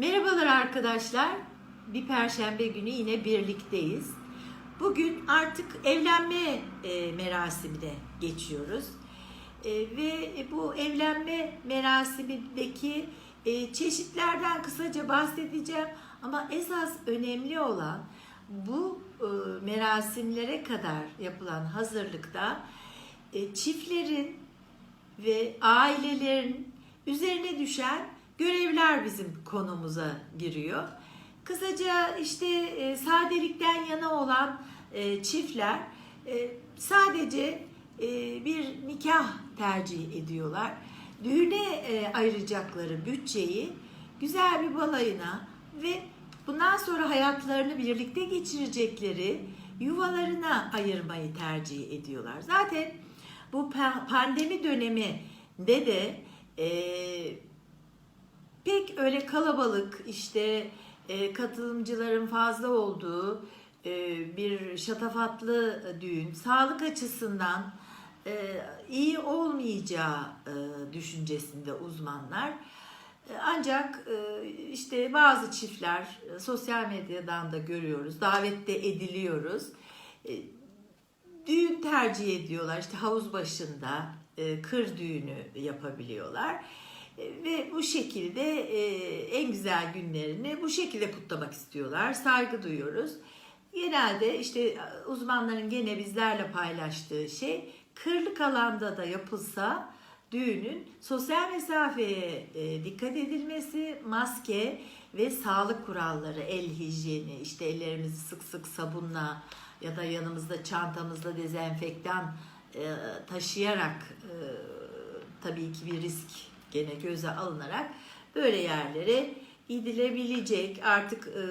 Merhabalar arkadaşlar. Bir perşembe günü yine birlikteyiz. Bugün artık evlenme e, merasimine geçiyoruz. E, ve bu evlenme merasimindeki e, çeşitlerden kısaca bahsedeceğim. Ama esas önemli olan bu e, merasimlere kadar yapılan hazırlıkta çiftlerin ve ailelerin üzerine düşen görevler bizim konumuza giriyor. Kısaca işte e, sadelikten yana olan e, çiftler e, sadece e, bir nikah tercih ediyorlar. Düğüne e, ayıracakları bütçeyi güzel bir balayına ve bundan sonra hayatlarını birlikte geçirecekleri yuvalarına ayırmayı tercih ediyorlar. Zaten bu pa- pandemi döneminde de e, pek öyle kalabalık işte e, katılımcıların fazla olduğu e, bir şatafatlı düğün sağlık açısından e, iyi olmayacağı e, düşüncesinde uzmanlar. E, Ancak e, işte bazı çiftler e, sosyal medyadan da görüyoruz, davette ediliyoruz. Düğün tercih ediyorlar. İşte havuz başında kır düğünü yapabiliyorlar. E, Ve bu şekilde e, en güzel günlerini bu şekilde kutlamak istiyorlar. Saygı duyuyoruz. Genelde işte uzmanların gene bizlerle paylaştığı şey kırlık alanda da yapılsa düğünün sosyal mesafeye e, dikkat edilmesi, maske ve sağlık kuralları, el hijyeni, işte ellerimizi sık sık sabunla ya da yanımızda çantamızda dezenfektan e, taşıyarak e, tabii ki bir risk gene göze alınarak böyle yerlere gidilebilecek. Artık e,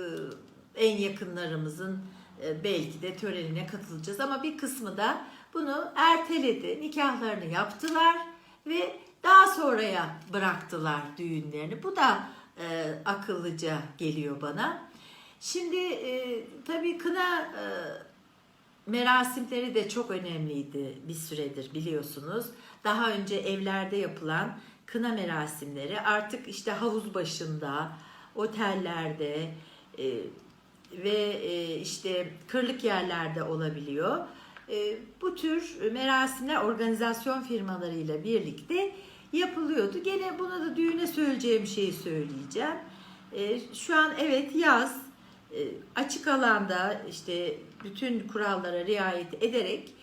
en yakınlarımızın e, belki de törenine katılacağız ama bir kısmı da bunu erteledi. Nikahlarını yaptılar ve daha sonraya bıraktılar düğünlerini. Bu da e, akıllıca geliyor bana. Şimdi e, tabii kına e, merasimleri de çok önemliydi bir süredir biliyorsunuz. Daha önce evlerde yapılan kına merasimleri artık işte havuz başında, otellerde e, ve e, işte kırlık yerlerde olabiliyor. E, bu tür merasimler organizasyon firmalarıyla birlikte yapılıyordu. Gene buna da düğüne söyleyeceğim şeyi söyleyeceğim. E, şu an evet yaz e, açık alanda işte bütün kurallara riayet ederek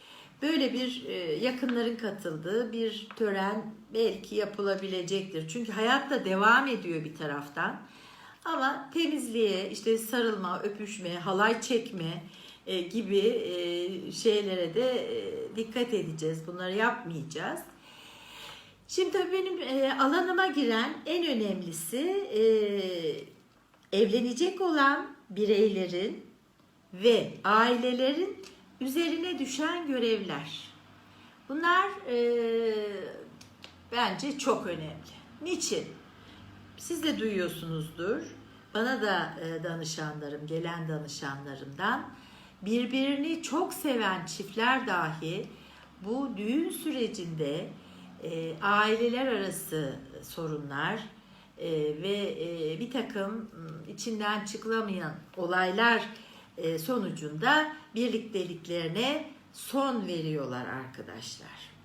böyle bir e, yakınların katıldığı bir tören belki yapılabilecektir. Çünkü hayat da devam ediyor bir taraftan. Ama temizliğe, işte sarılma, öpüşme, halay çekme e, gibi e, şeylere de dikkat edeceğiz. Bunları yapmayacağız. Şimdi tabii benim alanıma giren en önemlisi evlenecek olan bireylerin ve ailelerin üzerine düşen görevler. Bunlar e, bence çok önemli. Niçin? Siz de duyuyorsunuzdur. Bana da e, danışanlarım, gelen danışanlarımdan birbirini çok seven çiftler dahi bu düğün sürecinde e, aileler arası sorunlar e, ve e, bir takım m, içinden çıkılamayan olaylar sonucunda birlikteliklerine son veriyorlar arkadaşlar.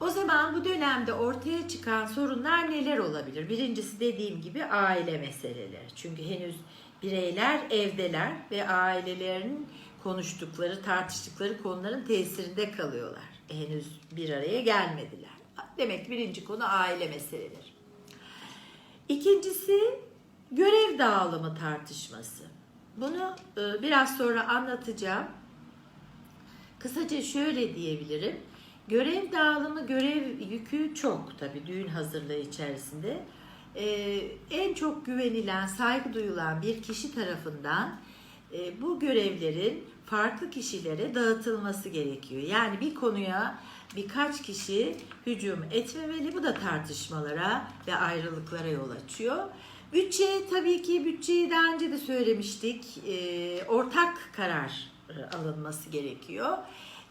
O zaman bu dönemde ortaya çıkan sorunlar neler olabilir? Birincisi dediğim gibi aile meseleleri. Çünkü henüz bireyler evdeler ve ailelerin konuştukları, tartıştıkları konuların tesirinde kalıyorlar. Henüz bir araya gelmediler. Demek birinci konu aile meseleleri. İkincisi görev dağılımı tartışması. Bunu e, biraz sonra anlatacağım. Kısaca şöyle diyebilirim. Görev dağılımı, görev yükü çok tabii düğün hazırlığı içerisinde. Ee, en çok güvenilen, saygı duyulan bir kişi tarafından e, bu görevlerin farklı kişilere dağıtılması gerekiyor. Yani bir konuya birkaç kişi hücum etmemeli. Bu da tartışmalara ve ayrılıklara yol açıyor. Bütçe tabii ki bütçeyi daha önce de söylemiştik. E, ortak karar e, alınması gerekiyor.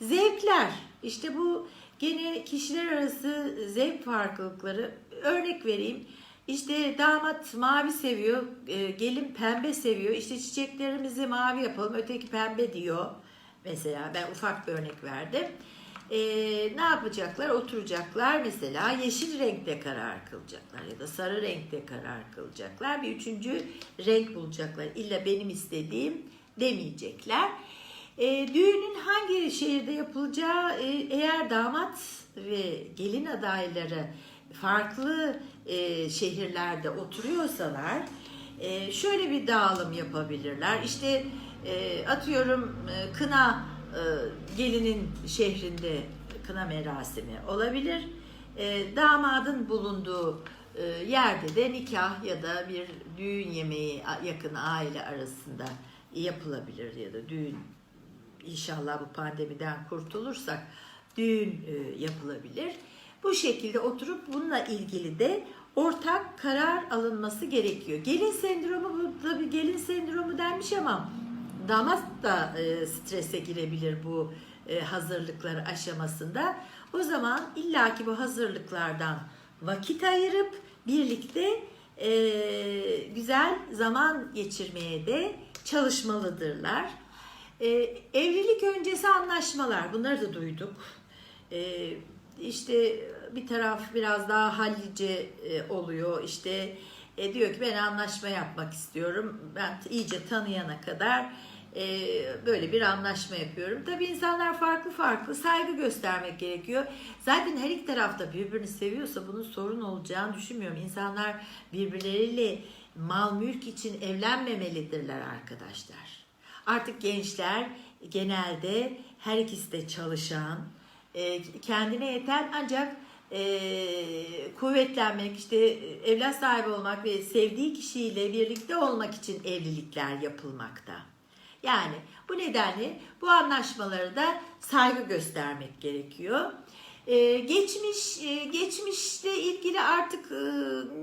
Zevkler işte bu gene kişiler arası zevk farklılıkları örnek vereyim. İşte damat mavi seviyor, e, gelin pembe seviyor. İşte çiçeklerimizi mavi yapalım, öteki pembe diyor. Mesela ben ufak bir örnek verdim. E, ne yapacaklar? Oturacaklar mesela yeşil renkte karar kılacaklar ya da sarı renkte karar kılacaklar. Bir üçüncü renk bulacaklar. İlla benim istediğim demeyecekler. E, düğünün hangi şehirde yapılacağı e, eğer damat ve gelin adayları farklı e, şehirlerde oturuyorsalar e, şöyle bir dağılım yapabilirler. İşte e, atıyorum e, kına gelinin şehrinde kına merasimi olabilir. E, damadın bulunduğu e, yerde de nikah ya da bir düğün yemeği yakın aile arasında yapılabilir ya da düğün İnşallah bu pandemiden kurtulursak düğün e, yapılabilir. Bu şekilde oturup bununla ilgili de ortak karar alınması gerekiyor. Gelin sendromu bu tabii gelin sendromu denmiş ama damat da e, strese girebilir bu e, hazırlıklar aşamasında. O zaman illaki bu hazırlıklardan vakit ayırıp birlikte e, güzel zaman geçirmeye de çalışmalıdırlar. E, evlilik öncesi anlaşmalar bunları da duyduk. E, işte bir taraf biraz daha hallice e, oluyor. İşte e, diyor ki ben anlaşma yapmak istiyorum. Ben iyice tanıyana kadar e, böyle bir anlaşma yapıyorum. Tabii insanlar farklı farklı saygı göstermek gerekiyor. Zaten her iki tarafta birbirini seviyorsa bunun sorun olacağını düşünmüyorum. İnsanlar birbirleriyle mal mülk için evlenmemelidirler arkadaşlar. Artık gençler genelde her ikisi de çalışan, e, kendine yeten ancak e, kuvvetlenmek, işte evlat sahibi olmak ve sevdiği kişiyle birlikte olmak için evlilikler yapılmakta. Yani bu nedenle bu anlaşmalara da saygı göstermek gerekiyor. Ee, geçmiş e, geçmişle ilgili artık e,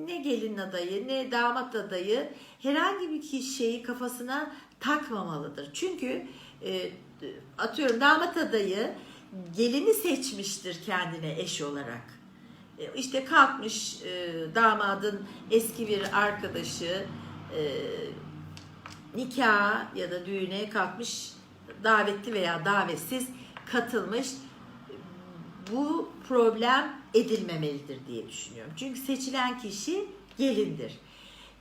ne gelin adayı ne damat adayı herhangi bir şeyi kafasına takmamalıdır. Çünkü e, atıyorum damat adayı gelini seçmiştir kendine eş olarak. E, işte kalkmış e, damadın eski bir arkadaşı e, nikaha ya da düğüne kalkmış davetli veya davetsiz katılmış bu problem edilmemelidir diye düşünüyorum. Çünkü seçilen kişi gelindir.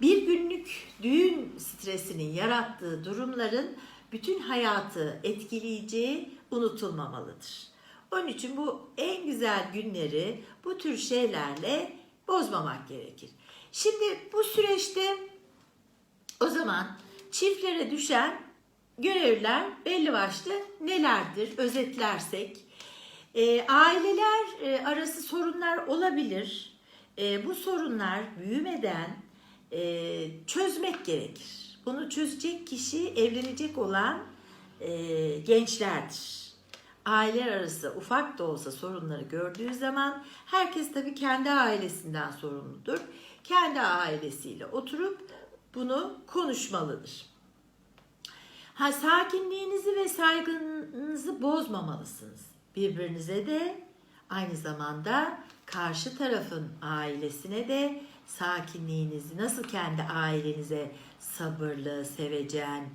Bir günlük düğün stresinin yarattığı durumların bütün hayatı etkileyeceği unutulmamalıdır. Onun için bu en güzel günleri bu tür şeylerle bozmamak gerekir. Şimdi bu süreçte o zaman çiftlere düşen görevler belli başlı nelerdir özetlersek e, aileler e, arası sorunlar olabilir. E, bu sorunlar büyümeden e, çözmek gerekir. Bunu çözecek kişi evlenecek olan e, gençlerdir. Aileler arası ufak da olsa sorunları gördüğü zaman herkes tabii kendi ailesinden sorumludur. Kendi ailesiyle oturup bunu konuşmalıdır. Ha sakinliğinizi ve saygınızı bozmamalısınız. Birbirinize de aynı zamanda karşı tarafın ailesine de sakinliğinizi nasıl kendi ailenize sabırlı, sevecen,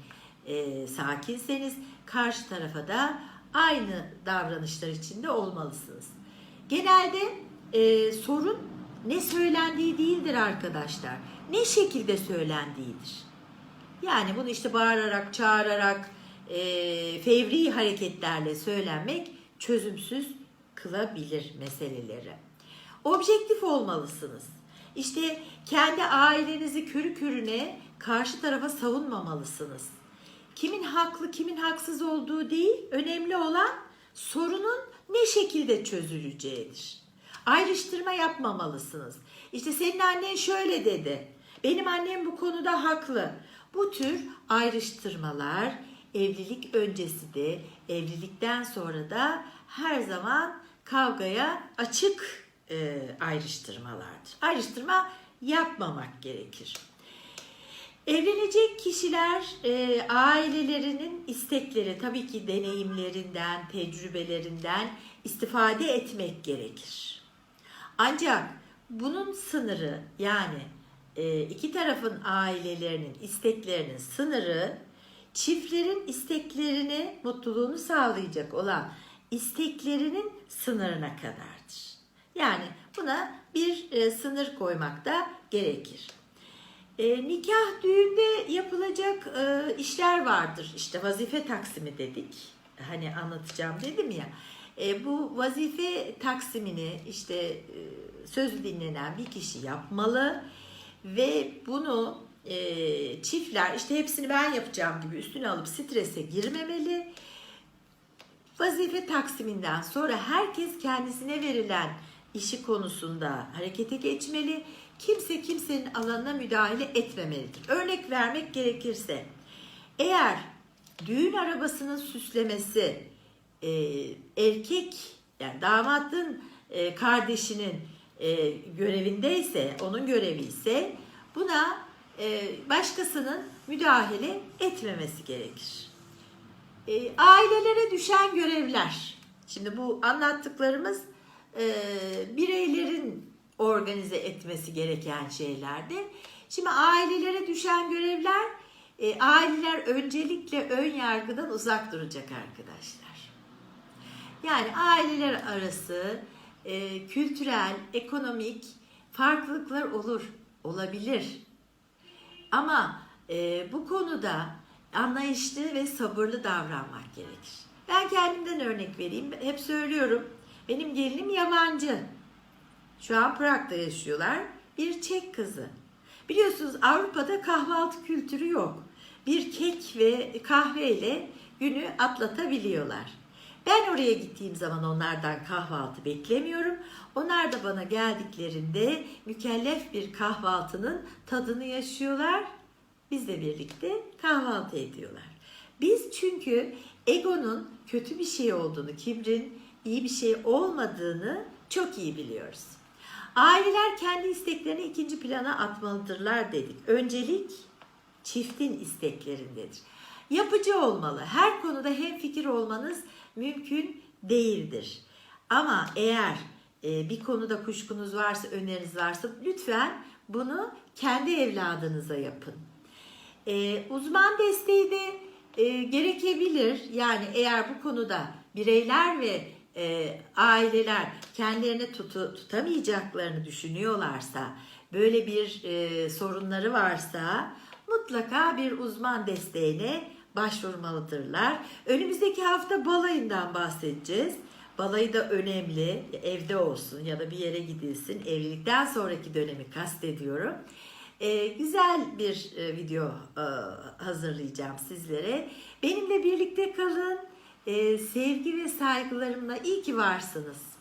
e, sakinseniz karşı tarafa da aynı davranışlar içinde olmalısınız. Genelde e, sorun ne söylendiği değildir arkadaşlar. Ne şekilde söylendiğidir. Yani bunu işte bağırarak, çağırarak, e, fevri hareketlerle söylenmek çözümsüz kılabilir meseleleri. Objektif olmalısınız. İşte kendi ailenizi körü körüne karşı tarafa savunmamalısınız. Kimin haklı, kimin haksız olduğu değil, önemli olan sorunun ne şekilde çözüleceğidir. Ayrıştırma yapmamalısınız. İşte senin annen şöyle dedi. Benim annem bu konuda haklı. Bu tür ayrıştırmalar evlilik öncesi de evlilikten sonra da her zaman kavgaya açık e, ayrıştırmalardır. Ayrıştırma yapmamak gerekir. Evlenecek kişiler e, ailelerinin istekleri, tabii ki deneyimlerinden, tecrübelerinden istifade etmek gerekir. Ancak bunun sınırı yani iki tarafın ailelerinin isteklerinin sınırı çiftlerin isteklerini, mutluluğunu sağlayacak olan isteklerinin sınırına kadardır. Yani buna bir e, sınır koymak da gerekir. E, nikah düğünde yapılacak e, işler vardır. İşte vazife taksimi dedik. Hani anlatacağım dedim ya. E, bu vazife taksimini işte e, sözü dinlenen bir kişi yapmalı ve bunu e, çiftler işte hepsini ben yapacağım gibi üstüne alıp strese girmemeli. Vazife taksiminden sonra herkes kendisine verilen işi konusunda harekete geçmeli. Kimse kimsenin alanına müdahale etmemelidir. Örnek vermek gerekirse eğer düğün arabasının süslemesi e, erkek yani damatın e, kardeşinin e, görevindeyse, onun görevi ise buna e, başkasının müdahale etmemesi gerekir. E, ailelere düşen görevler. Şimdi bu anlattıklarımız e, bireylerin organize etmesi gereken şeylerdir. Şimdi ailelere düşen görevler, e, aileler öncelikle ön yargıdan uzak duracak arkadaşlar. Yani aileler arası e, kültürel, ekonomik farklılıklar olur, olabilir. Ama e, bu konuda anlayışlı ve sabırlı davranmak gerekir. Ben kendimden örnek vereyim. Hep söylüyorum. Benim gelinim yabancı. Şu an Prag'da yaşıyorlar. Bir Çek kızı. Biliyorsunuz Avrupa'da kahvaltı kültürü yok. Bir kek ve kahveyle günü atlatabiliyorlar. Ben oraya gittiğim zaman onlardan kahvaltı beklemiyorum. Onlar da bana geldiklerinde mükellef bir kahvaltının tadını yaşıyorlar. Bizle birlikte kahvaltı ediyorlar. Biz çünkü egonun kötü bir şey olduğunu, kibrin iyi bir şey olmadığını çok iyi biliyoruz. Aileler kendi isteklerini ikinci plana atmalıdırlar dedik. Öncelik çiftin isteklerindedir. Yapıcı olmalı. Her konuda hem fikir olmanız mümkün değildir. Ama eğer e, bir konuda kuşkunuz varsa, öneriniz varsa lütfen bunu kendi evladınıza yapın. E, uzman desteği de e, gerekebilir. Yani eğer bu konuda bireyler ve aileler kendilerini tutu, tutamayacaklarını düşünüyorlarsa, böyle bir sorunları varsa mutlaka bir uzman desteğine başvurmalıdırlar. Önümüzdeki hafta balayından bahsedeceğiz. Balayı da önemli. Evde olsun ya da bir yere gidilsin. Evlilikten sonraki dönemi kastediyorum. Ee, güzel bir e, video e, hazırlayacağım sizlere. Benimle birlikte kalın. Ee, sevgi ve saygılarımla iyi ki varsınız.